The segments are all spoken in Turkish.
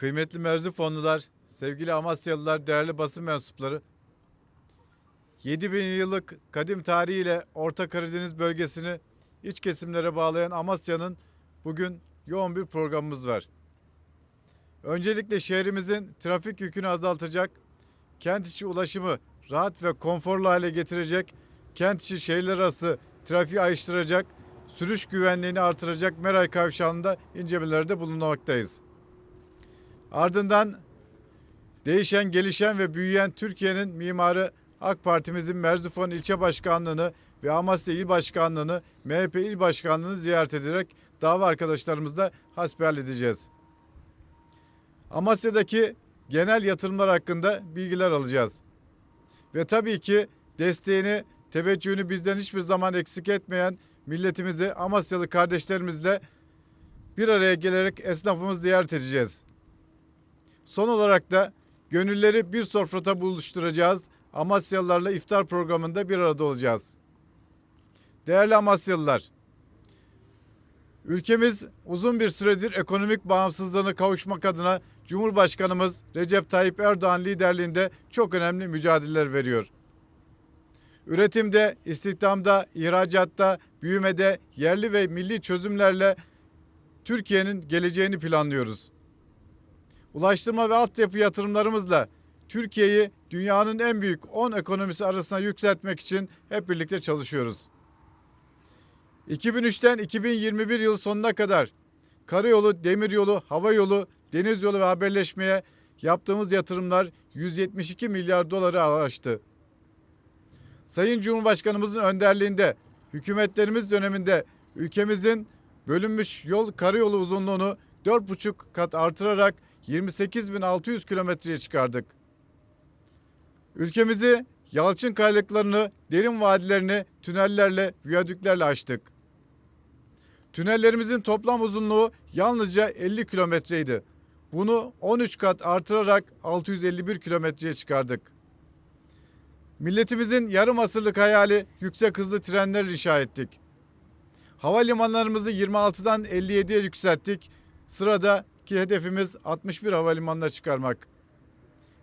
Kıymetli Merzifonlular, sevgili Amasyalılar, değerli basın mensupları. 7000 yıllık kadim tarihiyle Orta Karadeniz bölgesini iç kesimlere bağlayan Amasya'nın bugün yoğun bir programımız var. Öncelikle şehrimizin trafik yükünü azaltacak, kent içi ulaşımı rahat ve konforlu hale getirecek, kent içi şehirler arası trafiği ayrıştıracak, sürüş güvenliğini artıracak Meray Kavşağı'nda incelemelerde bulunmaktayız. Ardından değişen, gelişen ve büyüyen Türkiye'nin mimarı AK Partimizin Merzifon İlçe Başkanlığı'nı ve Amasya İl Başkanlığı'nı, MHP İl Başkanlığı'nı ziyaret ederek dava arkadaşlarımızla hasbihal edeceğiz. Amasya'daki genel yatırımlar hakkında bilgiler alacağız. Ve tabii ki desteğini, teveccühünü bizden hiçbir zaman eksik etmeyen milletimizi Amasyalı kardeşlerimizle bir araya gelerek esnafımızı ziyaret edeceğiz. Son olarak da gönülleri bir sofrada buluşturacağız. Amasyalılarla iftar programında bir arada olacağız. Değerli Amasyalılar, ülkemiz uzun bir süredir ekonomik bağımsızlığına kavuşmak adına Cumhurbaşkanımız Recep Tayyip Erdoğan liderliğinde çok önemli mücadeleler veriyor. Üretimde, istihdamda, ihracatta, büyümede yerli ve milli çözümlerle Türkiye'nin geleceğini planlıyoruz. Ulaştırma ve altyapı yatırımlarımızla Türkiye'yi dünyanın en büyük 10 ekonomisi arasına yükseltmek için hep birlikte çalışıyoruz. 2003'ten 2021 yıl sonuna kadar karayolu, demiryolu, hava yolu, deniz yolu ve haberleşmeye yaptığımız yatırımlar 172 milyar doları aştı. Sayın Cumhurbaşkanımızın önderliğinde hükümetlerimiz döneminde ülkemizin bölünmüş yol karayolu uzunluğunu 4,5 kat artırarak 28.600 kilometreye çıkardık. Ülkemizi yalçın kayalıklarını, derin vadilerini tünellerle, viyadüklerle açtık. Tünellerimizin toplam uzunluğu yalnızca 50 kilometreydi. Bunu 13 kat artırarak 651 kilometreye çıkardık. Milletimizin yarım asırlık hayali yüksek hızlı trenler inşa ettik. Havalimanlarımızı 26'dan 57'ye yükselttik. Sıradaki hedefimiz 61 havalimanına çıkarmak.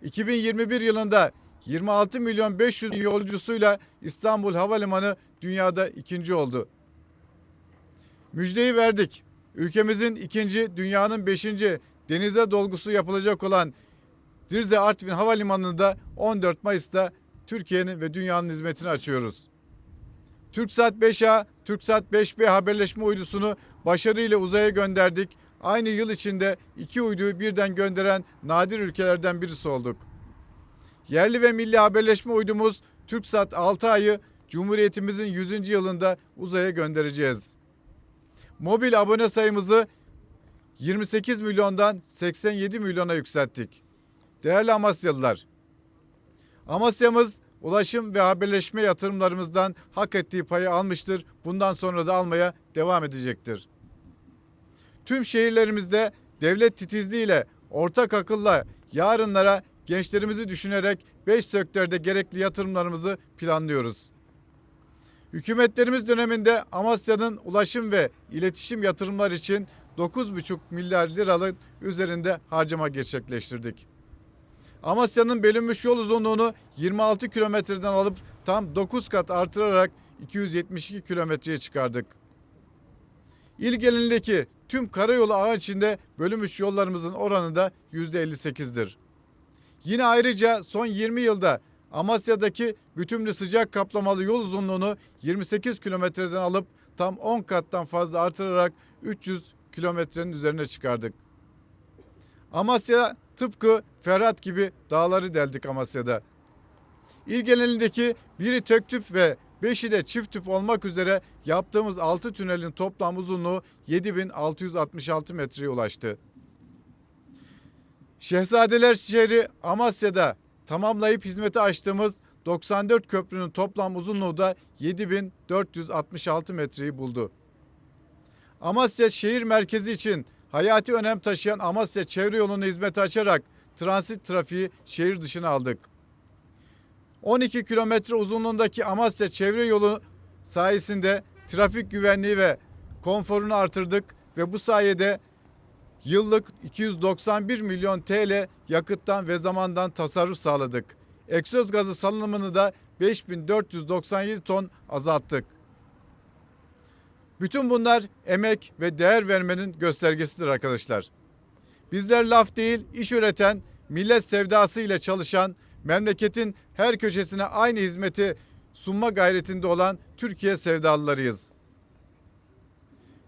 2021 yılında 26 milyon 500 bin yolcusuyla İstanbul Havalimanı dünyada ikinci oldu. Müjdeyi verdik. Ülkemizin ikinci, dünyanın beşinci denize dolgusu yapılacak olan Dirze Artvin Havalimanı'nı da 14 Mayıs'ta Türkiye'nin ve dünyanın hizmetine açıyoruz. TürkSat 5A, TürkSat 5B haberleşme uydusunu başarıyla uzaya gönderdik. Aynı yıl içinde iki uyduyu birden gönderen nadir ülkelerden birisi olduk. Yerli ve milli haberleşme uydumuz TürkSat 6 ayı Cumhuriyetimizin 100. yılında uzaya göndereceğiz. Mobil abone sayımızı 28 milyondan 87 milyona yükselttik. Değerli Amasyalılar, Amasya'mız ulaşım ve haberleşme yatırımlarımızdan hak ettiği payı almıştır. Bundan sonra da almaya devam edecektir. Tüm şehirlerimizde devlet titizliğiyle, ortak akılla yarınlara gençlerimizi düşünerek 5 sektörde gerekli yatırımlarımızı planlıyoruz. Hükümetlerimiz döneminde Amasya'nın ulaşım ve iletişim yatırımlar için 9,5 milyar liralık üzerinde harcama gerçekleştirdik. Amasya'nın bölünmüş yol uzunluğunu 26 kilometreden alıp tam 9 kat artırarak 272 kilometreye çıkardık. İl genelindeki tüm karayolu ağı içinde bölünmüş yollarımızın oranı da %58'dir. Yine ayrıca son 20 yılda Amasya'daki bütünlü sıcak kaplamalı yol uzunluğunu 28 kilometreden alıp tam 10 kattan fazla artırarak 300 kilometrenin üzerine çıkardık. Amasya tıpkı Ferhat gibi dağları deldik Amasya'da. İl genelindeki biri tek tüp ve beşi de çift tüp olmak üzere yaptığımız 6 tünelin toplam uzunluğu 7666 metreye ulaştı. Şehzadeler şehri Amasya'da tamamlayıp hizmete açtığımız 94 köprünün toplam uzunluğu da 7466 metreyi buldu. Amasya şehir merkezi için hayati önem taşıyan Amasya çevre yolunu hizmete açarak transit trafiği şehir dışına aldık. 12 kilometre uzunluğundaki Amasya çevre yolu sayesinde trafik güvenliği ve konforunu artırdık ve bu sayede yıllık 291 milyon TL yakıttan ve zamandan tasarruf sağladık. Egzoz gazı salınımını da 5497 ton azalttık. Bütün bunlar emek ve değer vermenin göstergesidir arkadaşlar. Bizler laf değil, iş üreten, millet sevdası ile çalışan, memleketin her köşesine aynı hizmeti sunma gayretinde olan Türkiye sevdalılarıyız.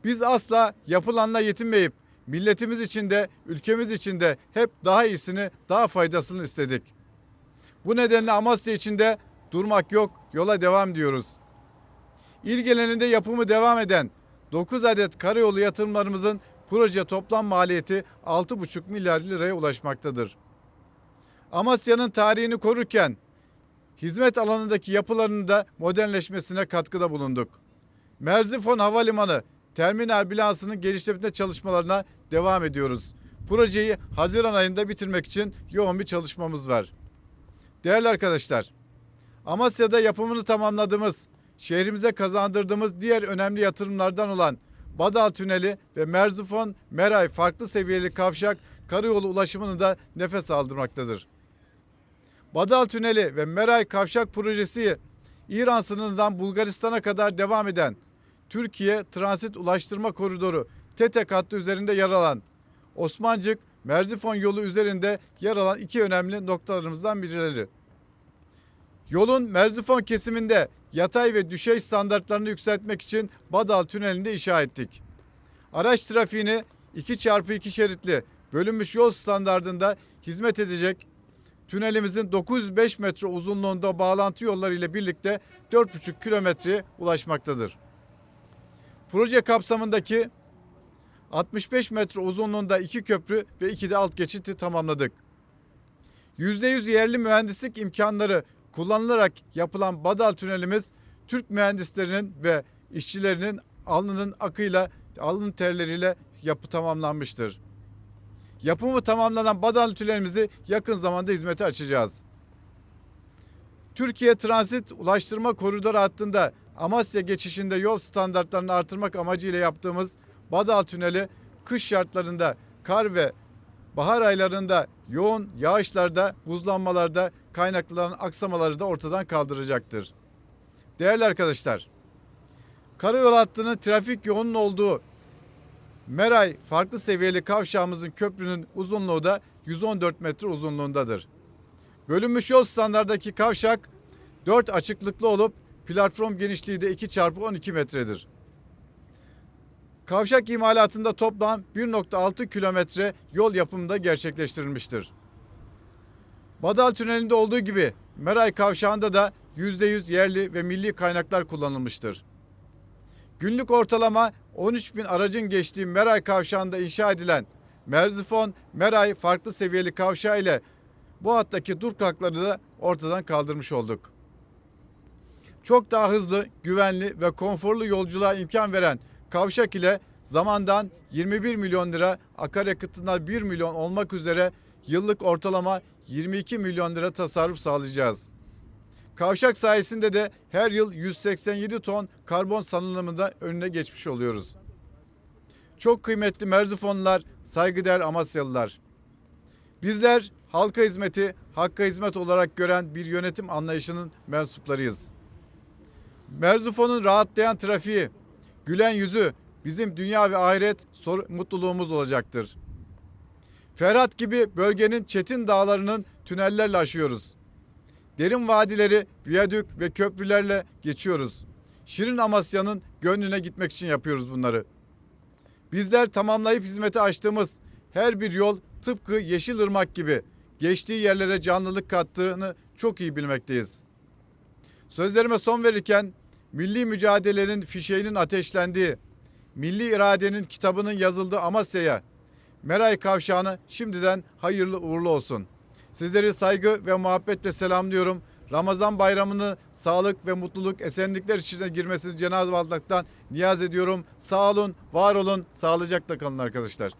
Biz asla yapılanla yetinmeyip milletimiz için de ülkemiz için de hep daha iyisini, daha faydasını istedik. Bu nedenle Amasya için de durmak yok, yola devam diyoruz. İl genelinde yapımı devam eden 9 adet karayolu yatırımlarımızın proje toplam maliyeti 6,5 milyar liraya ulaşmaktadır. Amasya'nın tarihini korurken hizmet alanındaki yapılarının da modernleşmesine katkıda bulunduk. Merzifon Havalimanı terminal binasının geliştirme çalışmalarına devam ediyoruz. Projeyi Haziran ayında bitirmek için yoğun bir çalışmamız var. Değerli arkadaşlar, Amasya'da yapımını tamamladığımız, şehrimize kazandırdığımız diğer önemli yatırımlardan olan Badal Tüneli ve Merzifon Meray farklı seviyeli kavşak karayolu ulaşımını da nefes aldırmaktadır. Badal Tüneli ve Meray Kavşak projesi İran sınırından Bulgaristan'a kadar devam eden Türkiye Transit Ulaştırma Koridoru TETEK hattı üzerinde yer alan Osmancık Merzifon yolu üzerinde yer alan iki önemli noktalarımızdan birileri. Yolun Merzifon kesiminde yatay ve düşey standartlarını yükseltmek için Badal Tüneli'nde inşa ettik. Araç trafiğini 2x2 şeritli bölünmüş yol standardında hizmet edecek tünelimizin 905 metre uzunluğunda bağlantı yolları ile birlikte 4,5 kilometreye ulaşmaktadır. Proje kapsamındaki 65 metre uzunluğunda iki köprü ve iki de alt geçiti tamamladık. %100 yerli mühendislik imkanları kullanılarak yapılan Badal tünelimiz Türk mühendislerinin ve işçilerinin alnının akıyla, alın terleriyle yapı tamamlanmıştır. Yapımı tamamlanan Badal tünelimizi yakın zamanda hizmete açacağız. Türkiye Transit Ulaştırma Koridoru hattında Amasya geçişinde yol standartlarını artırmak amacıyla yaptığımız Badal Tüneli kış şartlarında kar ve bahar aylarında yoğun yağışlarda, buzlanmalarda kaynaklıların aksamaları da ortadan kaldıracaktır. Değerli arkadaşlar, karayol hattının trafik yoğunun olduğu Meray farklı seviyeli kavşağımızın köprünün uzunluğu da 114 metre uzunluğundadır. Bölünmüş yol standardaki kavşak 4 açıklıklı olup platform genişliği de 2 çarpı 12 metredir. Kavşak imalatında toplam 1.6 kilometre yol yapımında gerçekleştirilmiştir. Badal Tüneli'nde olduğu gibi Meray Kavşağı'nda da %100 yerli ve milli kaynaklar kullanılmıştır. Günlük ortalama 13 bin aracın geçtiği Meray Kavşağı'nda inşa edilen Merzifon Meray farklı seviyeli kavşağı ile bu hattaki dur kalkları da ortadan kaldırmış olduk. Çok daha hızlı, güvenli ve konforlu yolculuğa imkan veren kavşak ile zamandan 21 milyon lira, akaryakıtına 1 milyon olmak üzere yıllık ortalama 22 milyon lira tasarruf sağlayacağız. Kavşak sayesinde de her yıl 187 ton karbon salınımında önüne geçmiş oluyoruz. Çok kıymetli Merzifonlular, saygıdeğer Amasyalılar. Bizler halka hizmeti, hakka hizmet olarak gören bir yönetim anlayışının mensuplarıyız. Merzifon'un rahatlayan trafiği, gülen yüzü bizim dünya ve ahiret mutluluğumuz olacaktır. Ferhat gibi bölgenin çetin dağlarının tünellerle aşıyoruz. Derin vadileri, viyadük ve köprülerle geçiyoruz. Şirin Amasya'nın gönlüne gitmek için yapıyoruz bunları. Bizler tamamlayıp hizmete açtığımız her bir yol tıpkı Yeşilırmak gibi geçtiği yerlere canlılık kattığını çok iyi bilmekteyiz. Sözlerime son verirken milli mücadelenin fişeğinin ateşlendiği, milli iradenin kitabının yazıldığı Amasya'ya, Meray Kavşağı'na şimdiden hayırlı uğurlu olsun. Sizleri saygı ve muhabbetle selamlıyorum. Ramazan bayramını sağlık ve mutluluk, esenlikler içine girmesini Cenab-ı niyaz ediyorum. Sağ olun, var olun, sağlıcakla kalın arkadaşlar.